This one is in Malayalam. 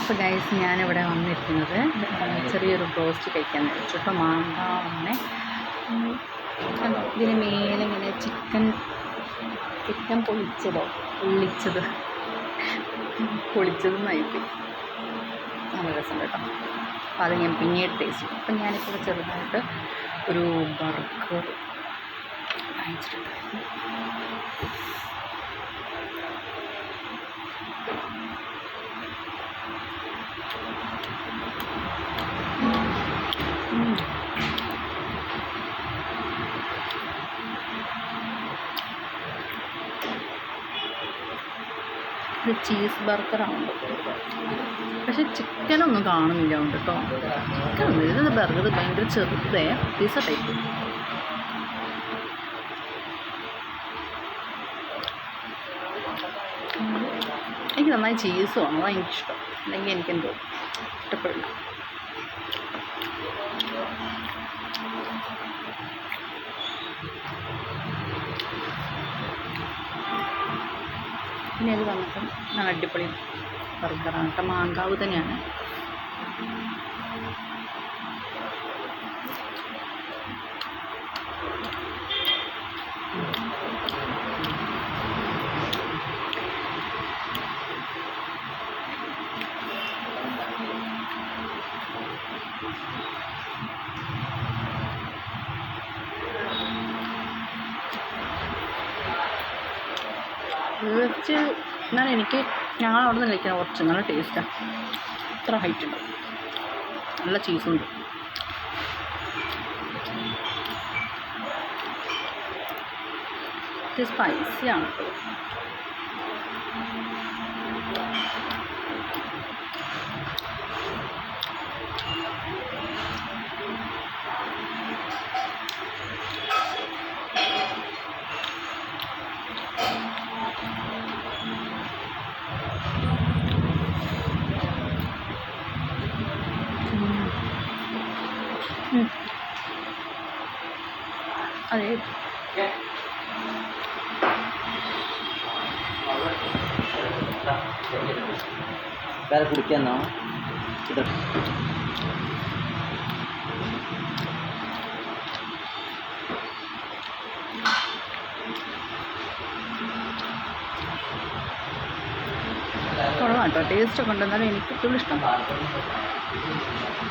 അപ്പോൾ ഗൈസ് ഞാനിവിടെ വന്നിരിക്കുന്നത് ചെറിയൊരു ബ്രോസ്റ്റ് കഴിക്കാൻ മാണ്ടാണ് കണ്ടോ? ഇതിന് മേലെ ഇങ്ങനെ ചിക്കൻ ചിക്കൻ പൊളിച്ചതോ? പൊള്ളിച്ചത് പൊളിച്ചത്. നയിപ്പോയി നല്ല രസം കേട്ടോ. അപ്പോൾ അത് ഞാൻ പിന്നീട് ടേസ്റ്റ് ചെയ്യും. അപ്പം ഞാനിപ്പോൾ ചെറുതായിട്ട് ഒരു ബർഗർ വാങ്ങിച്ചിട്ടുണ്ടായിരുന്നു. ഇത് ചീസ് ബർഗറാണ് പക്ഷെ ചിക്കനൊന്നും കാണുന്നില്ല ഉണ്ട് കേട്ടോ ചിക്കൻ ഇത് ബർഗർ ഭയങ്കര ചെറുതേ. പിസ ടൈപ്പ് എനിക്ക് നന്നായി ചീസ് വേണം. അതാണ് എനിക്കിഷ്ടം. അല്ലെങ്കിൽ എനിക്കെന്തോ ഇഷ്ടപ്പെടില്ല. പിന്നെ ഇത് വന്നിട്ട് നല്ല അടിപൊളി ബർഗറാണ്. കേട്ടോ മാങ്കാവ് തന്നെയാണ്. കുറച്ച് എന്നാലും എനിക്ക് ഞങ്ങൾ അവിടെ നിന്ന് കഴിക്കാൻ കുറച്ച് നല്ല ടേസ്റ്റാണ് ഇത്ര ഹൈറ്റ് ഉണ്ട്. നല്ല ചീസുണ്ട് സ്പൈസിയാണ് അതെ വേറെ കുടിക്കാന്നോ? ഇത്. കൊള്ളാം കേട്ടോ. ടേസ്റ്റ് ഒക്കെ എനിക്ക് എന്നാലും എനിക്ക് ഏറ്റവും ഇഷ്ടം